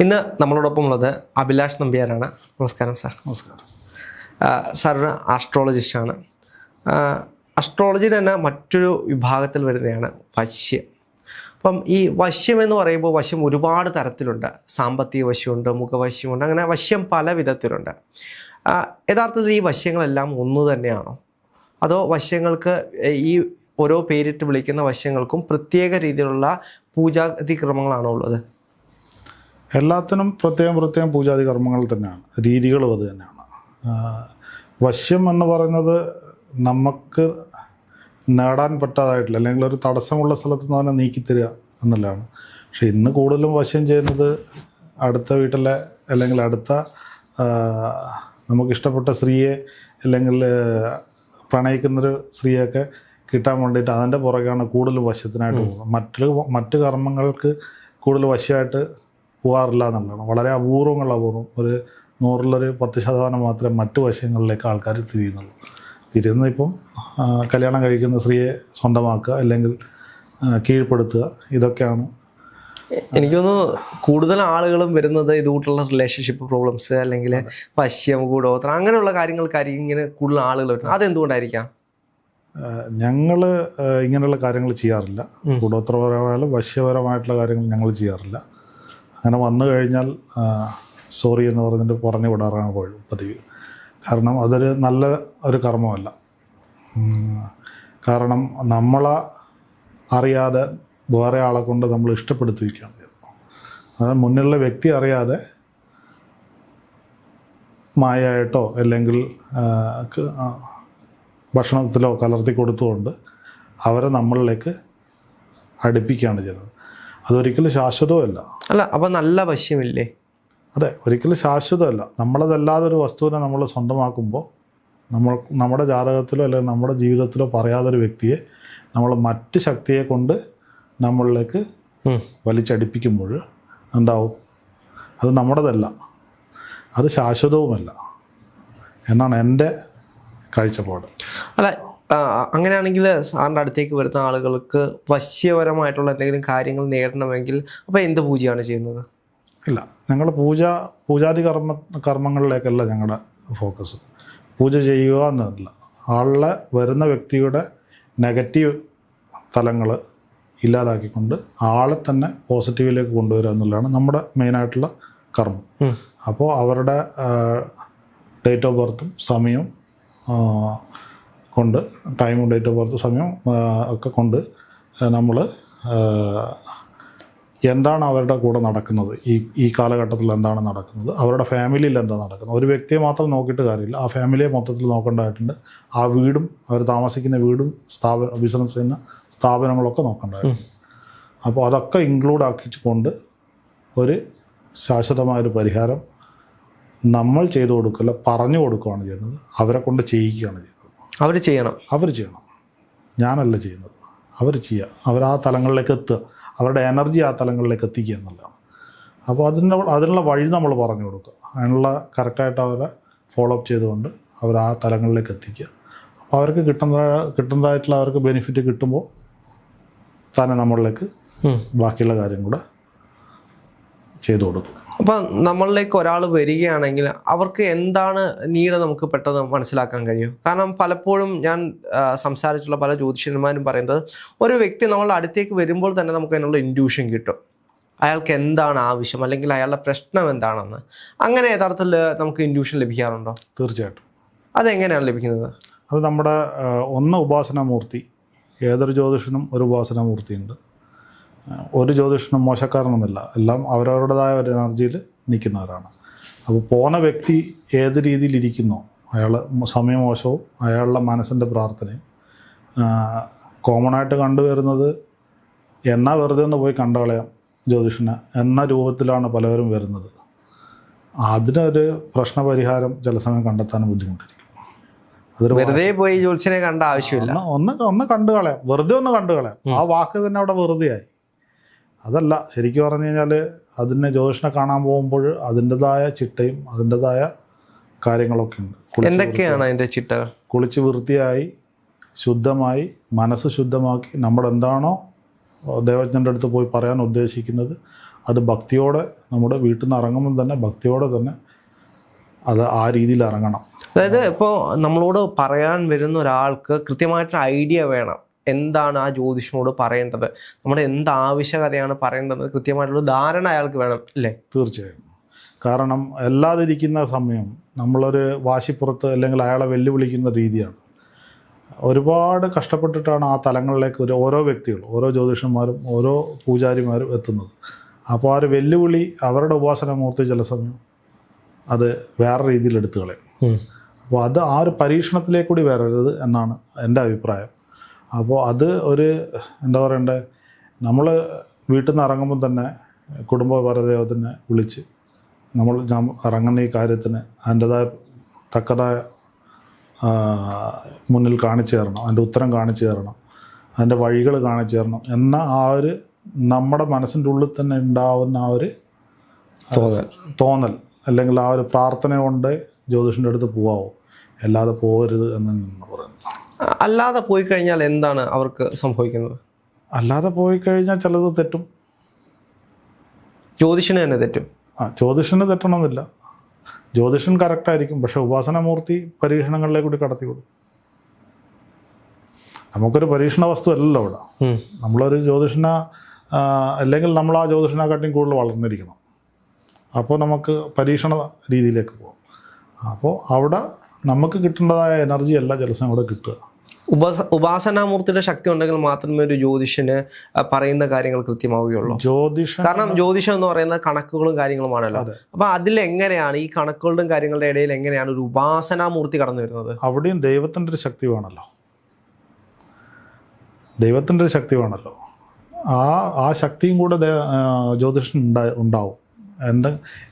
ഇന്ന് നമ്മളോടൊപ്പം ഉള്ളത് അഭിലാഷ് നമ്പ്യാരാണ്. നമസ്കാരം സാർ. നമസ്കാരം. സാർ ഒരു ആസ്ട്രോളജിസ്റ്റാണ് അസ്ട്രോളജിയുടെ തന്നെ മറ്റൊരു വിഭാഗത്തിൽ വരുന്നതാണ് വശ്യം. അപ്പം ഈ വശ്യം എന്ന് പറയുമ്പോൾ വശ്യം ഒരുപാട് തരത്തിലുണ്ട്. സാമ്പത്തിക വശ്യമുണ്ട് മുഖവശ്യമുണ്ട് അങ്ങനെ വശ്യം പല വിധത്തിലുണ്ട്. യഥാർത്ഥത്തിൽ ഈ വശ്യങ്ങളെല്ലാം ഒന്ന് തന്നെയാണോ? അതോ വശ്യങ്ങൾക്ക് ഈ ഓരോ പേരിട്ട് വിളിക്കുന്ന വശ്യങ്ങൾക്കും പ്രത്യേക രീതിയിലുള്ള പൂജാതി ക്രമങ്ങളാണോ ഉള്ളത്? എല്ലാത്തിനും പ്രത്യേകം പ്രത്യേകം പൂജാതി കർമ്മങ്ങൾ തന്നെയാണ്. രീതികളും അത് തന്നെയാണ്. വശ്യം എന്ന് പറയുന്നത് നമുക്ക് നേടാൻ പറ്റാതായിട്ടില്ല. അല്ലെങ്കിൽ ഒരു തടസ്സമുള്ള സ്ഥലത്ത് നിന്ന് തന്നെ നീക്കിത്തരിക എന്നുള്ളതാണ് പക്ഷെ ഇന്ന് കൂടുതലും വശ്യം ചെയ്യുന്നത് അടുത്ത വീട്ടിലെ അല്ലെങ്കിൽ അടുത്ത നമുക്കിഷ്ടപ്പെട്ട സ്ത്രീയെ അല്ലെങ്കിൽ പ്രണയിക്കുന്നൊരു സ്ത്രീയൊക്കെ കിട്ടാൻ വേണ്ടിയിട്ട് അതിന്റെ പുറകെയാണ് കൂടുതൽ വശ്യത്തിനായിട്ട് പോകുന്നത്. മറ്റു മറ്റു കർമ്മങ്ങൾക്ക് കൂടുതൽ വശ്യമായിട്ട് പോകാറില്ല എന്നുള്ളതാണ് വളരെ അപൂർവങ്ങൾ അപൂർവം ഒരു നൂറിലൊരു പത്ത് ശതമാനം മാത്രമേ മറ്റു വശങ്ങളിലേക്ക് ആൾക്കാർ തിരിയുന്നുള്ളൂ. തിരിയുന്ന ഇപ്പം കല്യാണം കഴിക്കുന്ന സ്ത്രീയെ സ്വന്തമാക്കുക അല്ലെങ്കിൽ കീഴ്പ്പെടുത്തുക ഇതൊക്കെയാണ്. എനിക്ക് തോന്നുന്നു കൂടുതൽ ആളുകളും വരുന്നത് ഇതുകൂട്ടുള്ള റിലേഷൻഷിപ്പ് പ്രോബ്ലംസ് അല്ലെങ്കിൽ പശ്യം കൂടോത്രം അങ്ങനെയുള്ള കാര്യങ്ങൾക്കായിരിക്കും ഇങ്ങനെ കൂടുതൽ ആളുകൾ വരുന്നത്. അതെന്തുകൊണ്ടായിരിക്കാം? ഞങ്ങൾ ഇങ്ങനെയുള്ള കാര്യങ്ങൾ ചെയ്യാറില്ല. കൂടോത്രപരമായാലും വശ്യപരമായിട്ടുള്ള കാര്യങ്ങൾ ഞങ്ങൾ ചെയ്യാറില്ല. അങ്ങനെ വന്നു കഴിഞ്ഞാൽ സോറി എന്ന് പറഞ്ഞിട്ട് പറഞ്ഞു വിടാറാണ് പതിവ് പതിവ്. കാരണം അതൊരു നല്ല ഒരു കർമ്മമല്ല. കാരണം നമ്മളെ അറിയാതെ വേറെ ആളെ കൊണ്ട് നമ്മൾ ഇഷ്ടപ്പെടുത്തിയിരിക്കുകയാണ്. അതായത് അത് മുന്നിലുള്ള വ്യക്തി അറിയാതെ മായയായിട്ടോ അല്ലെങ്കിൽ ഭക്ഷണത്തിലോ കലർത്തി കൊടുത്തുകൊണ്ട് അവരെ നമ്മളിലേക്ക് അടുപ്പിക്കുകയാണ് ചെയ്യുന്നത്. അതൊരിക്കലും ശാശ്വതവുമല്ല. അല്ല അപ്പൊ നല്ല വശ്യമില്ലേ? അതെ ഒരിക്കലും ശാശ്വതമല്ല. നമ്മളതല്ലാതെ ഒരു വസ്തുവിനെ നമ്മൾ സ്വന്തമാക്കുമ്പോൾ നമ്മൾ നമ്മുടെ ജാതകത്തിലോ അല്ലെങ്കിൽ നമ്മുടെ ജീവിതത്തിലോ പറയാതൊരു വ്യക്തിയെ നമ്മൾ മറ്റ് ശക്തിയെ കൊണ്ട് നമ്മളിലേക്ക്. വലിച്ചടിപ്പിക്കുമ്പോൾ എന്താവും? അത് നമ്മുടേതല്ല. അത് ശാശ്വതവുമല്ല. എന്നാണ് എന്റെ കാഴ്ചപ്പാട്. അല്ല അങ്ങനെയാണെങ്കിൽ സാറിന്റെ അടുത്തേക്ക് വരുന്ന ആളുകൾക്ക് വശ്യപരമായിട്ടുള്ള എന്തെങ്കിലും കാര്യങ്ങൾ നേടണമെങ്കിൽ അപ്പോൾ എന്ത് പൂജയാണ് ചെയ്യുന്നത്? ഇല്ല ഞങ്ങൾ പൂജ പൂജാതി കർമ്മ കർമ്മങ്ങളിലേക്കല്ല ഞങ്ങളുടെ ഫോക്കസ്. പൂജ ചെയ്യുക എന്നതല്ല ആളെ വരുന്ന വ്യക്തിയുടെ നെഗറ്റീവ് തലങ്ങൾ ഇല്ലാതാക്കിക്കൊണ്ട് ആളെ തന്നെ പോസിറ്റീവിലേക്ക് കൊണ്ടുവരിക എന്നുള്ളതാണ് നമ്മുടെ മെയിനായിട്ടുള്ള കർമ്മം. അപ്പോൾ അവരുടെ ഡേറ്റ് ഓഫ് ബർത്തും സമയവും കൊണ്ട് ടൈം ഡേറ്റ് ഓഫ് സമയം ഒക്കെ കൊണ്ട് നമ്മൾ എന്താണ് അവരുടെ കൂടെ നടക്കുന്നത്? ഈ ഈ കാലഘട്ടത്തിൽ എന്താണ് നടക്കുന്നത്? അവരുടെ ഫാമിലിയിൽ എന്താ നടക്കുന്നത്? ഒരു വ്യക്തിയെ മാത്രം നോക്കിയിട്ട് കാര്യമില്ല. ആ ഫാമിലിയെ മൊത്തത്തിൽ നോക്കേണ്ടതായിട്ടുണ്ട്. ആ വീടും അവർ താമസിക്കുന്ന വീടും സ്ഥാപന ബിസിനസ് ചെയ്യുന്ന സ്ഥാപനങ്ങളൊക്കെ നോക്കേണ്ടതായിട്ടുണ്ട്. അപ്പോൾ അതൊക്കെ ഇൻക്ലൂഡ് ആക്കിക്കൊണ്ട് ഒരു ശാശ്വതമായൊരു പരിഹാരം നമ്മൾ ചെയ്തു കൊടുക്കില്ല പറഞ്ഞു കൊടുക്കുകയാണ് ചെയ്യുന്നത്. അവരെ കൊണ്ട് ചെയ്യിക്കുകയാണ് ചെയ്യുന്നത്. അവർ ചെയ്യണം. അവർ ചെയ്യണം. ഞാനല്ല ചെയ്യുന്നത്. അവർ ചെയ്യുക അവർ ആ തലങ്ങളിലേക്ക് എത്തുക. അവരുടെ എനർജി ആ തലങ്ങളിലേക്ക് എത്തിക്കുക എന്നുള്ളതാണ്. അപ്പോൾ അതിന്റെ അതിനുള്ള വഴി നമ്മൾ പറഞ്ഞു കൊടുക്കുക. അതിനുള്ള കറക്റ്റായിട്ട് അവരെ ഫോളോ അപ്പ് ചെയ്തുകൊണ്ട് അവർ ആ തലങ്ങളിലേക്ക് എത്തിക്കുക. അപ്പോൾ അവർക്ക് കിട്ടുന്ന കിട്ടുന്നതായിട്ടുള്ള അവർക്ക് ബെനിഫിറ്റ് കിട്ടുമ്പോൾ തന്നെ നമ്മളിലേക്ക് ബാക്കിയുള്ള കാര്യം കൂടെ ചെയ്തു കൊടുക്കും. അപ്പൊ നമ്മളിലേക്ക് ഒരാൾ വരികയാണെങ്കിൽ അവർക്ക് എന്താണ് നീഡ് നമുക്ക് പെട്ടെന്ന് മനസ്സിലാക്കാൻ കഴിയും? കാരണം പലപ്പോഴും ഞാൻ സംസാരിച്ചിട്ടുള്ള സംസാരിച്ചുള്ള പല ജ്യോതിഷന്മാരും പറയുന്നത് ഒരു വ്യക്തി നമ്മളുടെ അടുത്തേക്ക് വരുമ്പോൾ തന്നെ നമുക്ക് അതിനുള്ള ഇൻഡ്യൂഷൻ കിട്ടും. അയാൾക്ക് എന്താണ് ആവശ്യം? അല്ലെങ്കിൽ അയാളുടെ പ്രശ്നം എന്താണെന്ന്. അങ്ങനെ യഥാർത്ഥത്തിൽ നമുക്ക് ഇൻഡ്യൂഷൻ ലഭിക്കാറുണ്ടോ? തീർച്ചയായിട്ടും. അതെങ്ങനെയാണ് ലഭിക്കുന്നത്? അത് നമ്മുടെ ഒന്ന് ഉപാസനാമൂർത്തി ഏതൊരു ജ്യോതിഷനും ഒരു ഉപാസനാമൂർത്തിയുണ്ട്. ഒരു ജ്യോതിഷനും മോശക്കാരനൊന്നുമില്ല. എല്ലാം അവരവരുടേതായ ഒരു എനർജിയിൽ നിൽക്കുന്നവരാണ്. അപ്പോൾ പോണ വ്യക്തി ഏത് രീതിയിൽ ഇരിക്കുന്നോ അയാൾ സമയമോശവും അയാളുടെ മനസ്സിന്റെ പ്രാർത്ഥനയും കോമൺ ആയിട്ട് കണ്ടുവരുന്നത് എന്നാ വെറുതെ ഒന്ന് പോയി കണ്ടുകളയാം ജ്യോതിഷനെ എന്ന രൂപത്തിലാണ് പലവരും വരുന്നത്. അതിനൊരു പ്രശ്നപരിഹാരം ചില സമയം കണ്ടെത്താനും ബുദ്ധിമുട്ടായിരിക്കും. അതൊരു വെറുതെ പോയി ജ്യോത്സ്യനെ കണ്ട ആവശ്യമില്ല. ഒന്ന് ഒന്ന് ഒന്ന് കണ്ടു കളയാം വെറുതെ ഒന്ന് കണ്ടു കളയാം ആ വാക്ക് തന്നെ അവിടെ വെറുതെയായി. അതല്ല ശരിക്കും പറഞ്ഞു കഴിഞ്ഞാൽ അതിനെ ജ്യോതിഷനെ കാണാൻ പോകുമ്പോൾ അതിന്റെതായ ചിട്ടയും അതിന്റെതായ കാര്യങ്ങളൊക്കെ ഉണ്ട്. എന്തൊക്കെയാണ് അതിന്റെ ചിട്ട? കുളിച്ച് വൃത്തിയായി ശുദ്ധമായി മനസ്സ് ശുദ്ധമാക്കി നമ്മൾ എന്താണോ ദേവജ്ഞന്റെ അടുത്ത് പോയി പറയാൻ ഉദ്ദേശിക്കുന്നത് അത് ഭക്തിയോടെ നമ്മുടെ വീട്ടിൽ നിന്ന് ഇറങ്ങുമ്പോൾ തന്നെ ഭക്തിയോടെ തന്നെ അത് ആ രീതിയിൽ ഇറങ്ങണം. അതായത് ഇപ്പോൾ നമ്മളോട് പറയാൻ വരുന്ന ഒരാൾക്ക് കൃത്യമായിട്ട് ഐഡിയ വേണം. എന്താണ് ആ ജ്യോതിഷനോട് പറയേണ്ടത്? നമ്മുടെ എന്ത് ആവശ്യകതയാണ് പറയേണ്ടത്? കൃത്യമായിട്ടുള്ള ധാരണ അയാൾക്ക് വേണം അല്ലേ? തീർച്ചയായും. കാരണം അല്ലാതിരിക്കുന്ന സമയം നമ്മളൊരു വാശിപ്പുറത്ത് അല്ലെങ്കിൽ അയാളെ വെല്ലുവിളിക്കുന്ന രീതിയാണ്. ഒരുപാട് കഷ്ടപ്പെട്ടിട്ടാണ് ആ തലങ്ങളിലേക്ക് ഒരു ഓരോ വ്യക്തികൾ ഓരോ ജ്യോതിഷന്മാരും ഓരോ പൂജാരിമാരും എത്തുന്നത്. അപ്പോൾ ആ ഒരു വെല്ലുവിളി അവരുടെ ഉപാസനമൂർത്തി ചില സമയം അത് വേറെ രീതിയിൽ എടുത്തു കളയും. അപ്പോൾ അത് ആ ഒരു പരീക്ഷണത്തിലേക്ക് കൂടി വരരുത് എന്നാണ് എന്റെ അഭിപ്രായം. അപ്പോൾ അത് ഒരു എന്താ പറയണ്ടേ നമ്മൾ വീട്ടിൽ നിന്ന് ഇറങ്ങുമ്പോൾ തന്നെ കുടുംബ പരദേവത്തിനെ വിളിച്ച് നമ്മൾ ഇറങ്ങുന്ന ഈ കാര്യത്തിന് അതിന്റെതായ തക്കതായ മുന്നിൽ കാണിച്ചു തരണം അതിന്റെ ഉത്തരം കാണിച്ചു തരണം അതിന്റെ വഴികൾ കാണിച്ചു തരണം എന്ന ആ ഒരു നമ്മുടെ മനസ്സിന്റെ ഉള്ളിൽ തന്നെ ഉണ്ടാവുന്ന ആ ഒരു തോന്നൽ. തോന്നൽ. അല്ലെങ്കിൽ ആ ഒരു പ്രാർത്ഥന കൊണ്ട് ജ്യോതിഷന്റെ അടുത്ത് പോവാമോ അല്ലാതെ പോകരുത് എന്ന് പറയുന്നത്. പറയുന്നു അല്ലാതെ പോയി കഴിഞ്ഞാൽ എന്താണ് അവർക്ക് സംഭവിക്കുന്നത്? അല്ലാതെ പോയി കഴിഞ്ഞാൽ ചിലത് തെറ്റും. ജ്യോതിഷന് തന്നെ തെറ്റും. ആ ജ്യോതിഷന് തെറ്റണമെന്നില്ല ജ്യോതിഷൻ കറക്റ്റായിരിക്കും പക്ഷെ ഉപാസനമൂർത്തി പരീക്ഷണങ്ങളിലേക്ക് കൂടി കടത്തി കടത്തിവിടും നമുക്കൊരു പരീക്ഷണ വസ്തു അല്ലല്ലോ ഇവിടെ. നമ്മളൊരു ജ്യോതിഷന അല്ലെങ്കിൽ നമ്മൾ ആ ജ്യോതിഷനെക്കാട്ടിയും കൂടുതൽ വളർന്നിരിക്കണം. അപ്പോൾ നമുക്ക് പരീക്ഷണ രീതിയിലേക്ക് പോകും അപ്പോൾ അവിടെ നമുക്ക് കിട്ടേണ്ടതായ എനർജി അല്ല ചില സമയം കിട്ടുക. ഉപാസ ഉപാസനാമൂർത്തിയുടെ ശക്തി ഉണ്ടെങ്കിൽ മാത്രമേ ഒരു ജ്യോതിഷന് പറയുന്ന കാര്യങ്ങൾ കൃത്യമാവുകയുള്ളൂ. ജ്യോതിഷ കാരണം ജ്യോതിഷം എന്ന് പറയുന്നത് കണക്കുകളും കാര്യങ്ങളുമാണല്ലോ. അപ്പൊ അതിൽ എങ്ങനെയാണ് ഈ കണക്കുകളുടെയും കാര്യങ്ങളുടെ ഇടയിൽ എങ്ങനെയാണ് ഒരു ഉപാസനാമൂർത്തി കടന്നു വരുന്നത്? അവിടെയും ദൈവത്തിന്റെ ഒരു ശക്തി വേണമല്ലോ. ദൈവത്തിന്റെ ഒരു ശക്തി വേണമല്ലോ. ആ ആ ശക്തിയും കൂടെ ജ്യോതിഷൻ ഉണ്ടാ ഉണ്ടാവും. എന്ത്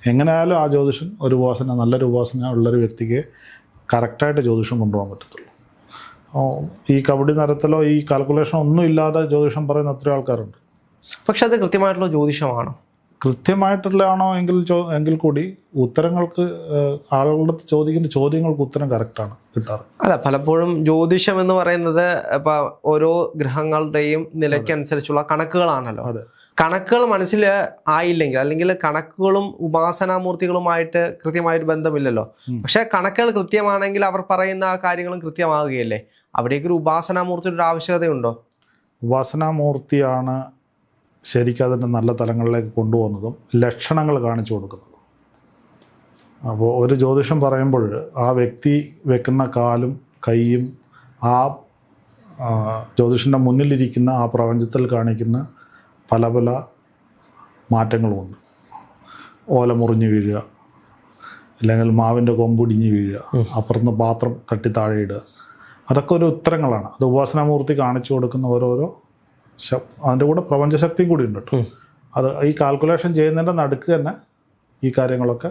എങ്ങനെയായാലും ആ ജ്യോതിഷൻ ഒരു ഉപാസന നല്ലൊരു ഉപാസന ഉള്ളൊരു വ്യക്തിക്ക് കറക്റ്റായിട്ട് ജ്യോതിഷം കൊണ്ടുപോകാൻ പറ്റത്തുള്ളൂ. ഈ കബഡി നിരത്തിലോ ഈ കാൽക്കുലേഷൻ ഒന്നും ഇല്ലാതെ ജ്യോതിഷം പറയുന്ന എത്രയോ ആൾക്കാരുണ്ട്. പക്ഷെ അത് കൃത്യമായിട്ടുള്ള ജ്യോതിഷമാണോ? കൃത്യമായിട്ടുള്ളതാണോ എങ്കിൽ ചോ- എങ്കിൽ കൂടി ഉത്തരങ്ങൾക്ക് ആളുകളുടെ ചോദിക്കുന്ന ചോദ്യങ്ങൾക്ക് ഉത്തരം കറക്റ്റാണ് കിട്ടാറ്. അല്ല പലപ്പോഴും ജ്യോതിഷം എന്ന് പറയുന്നത് ഇപ്പൊ ഓരോ ഗ്രഹങ്ങളുടെയും നിലയ്ക്കനുസരിച്ചുള്ള കണക്കുകളാണല്ലോ. അതെ. കണക്കുകൾ മനസ്സിൽ ആയില്ലെങ്കിൽ അല്ലെങ്കിൽ കണക്കുകളും ഉപാസനാമൂർത്തികളുമായിട്ട് കൃത്യമായിട്ട് ബന്ധമില്ലല്ലോ. പക്ഷെ കണക്കുകൾ കൃത്യമാണെങ്കിൽ അവർ പറയുന്ന ആ കാര്യങ്ങളും കൃത്യമാവുകയല്ലേ അവിടേക്ക് ഒരു ഉപാസനാമൂർത്തിയുടെ ഒരു ആവശ്യകതയുണ്ടോ? ഉപാസനാമൂർത്തിയാണ് ശരിക്കും അതിന്റെ നല്ല തലങ്ങളിലേക്ക് കൊണ്ടുപോകുന്നതും ലക്ഷണങ്ങൾ കാണിച്ചു കൊടുക്കുന്നതും. അപ്പോൾ ഒരു ജ്യോതിഷം പറയുമ്പോൾ ആ വ്യക്തി വെക്കുന്ന കാലും കൈയും ആ ജ്യോതിഷന്റെ മുന്നിലിരിക്കുന്ന ആ പ്രപഞ്ചത്തിൽ കാണിക്കുന്ന പല പല മാറ്റങ്ങളുമുണ്ട്. ഓല മുറിഞ്ഞ് വീഴുക അല്ലെങ്കിൽ മാവിന്റെ കൊമ്പൊടിഞ്ഞ് വീഴുക അപ്പുറത്ത് പാത്രം തട്ടി താഴെ ഇടുക. അതൊക്കെ ഒരു ഉത്തരങ്ങളാണ്. അത് ഉപാസനാമൂർത്തി കാണിച്ചു കൊടുക്കുന്ന ഓരോരോ അതിന്റെ കൂടെ പ്രപഞ്ചശക്തിയും കൂടി ഉണ്ട് കേട്ടോ അത് ഈ കാൽക്കുലേഷൻ ചെയ്യുന്നതിന്റെ നടുക്ക് തന്നെ ഈ കാര്യങ്ങളൊക്കെ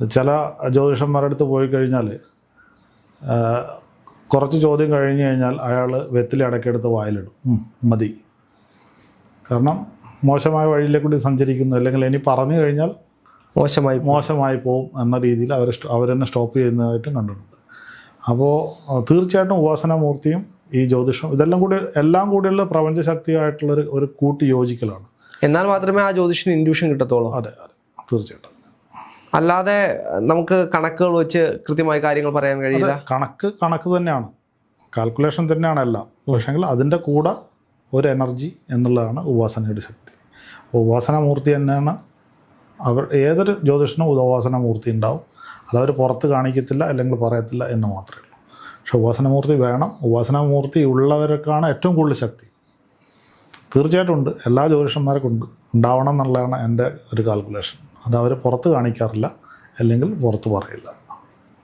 ചില ജ്യോതിഷന്മാരുടെ അടുത്ത് പോയി കഴിഞ്ഞാൽ കുറച്ച് ചോദ്യം കഴിഞ്ഞു കഴിഞ്ഞാൽ അയാൾ വെത്തിലെ അടക്കെടുത്ത് വായിലിടും. മതി. കാരണം മോശമായ വഴിയിലേക്കൂടി സഞ്ചരിക്കുന്നു. അല്ലെങ്കിൽ ഇനി പറഞ്ഞു കഴിഞ്ഞാൽ മോശമായി മോശമായി പോകും എന്ന രീതിയിൽ അവർ അവരെന്നെ സ്റ്റോപ്പ് ചെയ്യുന്നതായിട്ടും കണ്ടിട്ടുണ്ട്. അപ്പോൾ തീർച്ചയായിട്ടും ഉപാസനാമൂർത്തിയും ഈ ജ്യോതിഷം ഇതെല്ലാം കൂടി എല്ലാം കൂടിയുള്ള പ്രപഞ്ചശക്തിയായിട്ടുള്ളൊരു ഒരു കൂട്ടി യോജിക്കലാണ്. എന്നാൽ മാത്രമേ ആ ജ്യോതിഷന് ഇൻഡ്യൂഷൻ കിട്ടത്തുള്ളൂ. അതെ അതെ. തീർച്ചയായിട്ടും. അല്ലാതെ നമുക്ക് കണക്കുകൾ വെച്ച് കൃത്യമായി കാര്യങ്ങൾ പറയാൻ കഴിയില്ല. കണക്ക് കണക്ക് തന്നെയാണ്. കാൽക്കുലേഷൻ തന്നെയാണ് എല്ലാം. പക്ഷേങ്കിൽ അതിന്റെ കൂടെ ഒരു എനർജി എന്നുള്ളതാണ് ഉപാസനയുടെ ശക്തി. ഉപാസന മൂർത്തി തന്നെയാണ് അവർ ഏതൊരു ജ്യോതിഷനും ഉപാസനാമൂർത്തി ഉണ്ടാവും. അതവർ പുറത്ത് കാണിക്കത്തില്ല അല്ലെങ്കിൽ പറയത്തില്ല എന്ന് മാത്രമേ ഉള്ളൂ. പക്ഷെ ഉപാസനമൂർത്തി വേണം. ഉപാസനമൂർത്തി ഉള്ളവർക്കാണ് ഏറ്റവും കൂടുതൽ ശക്തി. തീർച്ചയായിട്ടും ഉണ്ട്. എല്ലാ ജ്യോതിഷന്മാർക്കും ഉണ്ട്. ഉണ്ടാവണം എന്നുള്ളതാണ് എന്റെ ഒരു കാൽക്കുലേഷൻ അത് അവർ പുറത്ത് കാണിക്കാറില്ല അല്ലെങ്കിൽ പുറത്ത് പറയില്ല.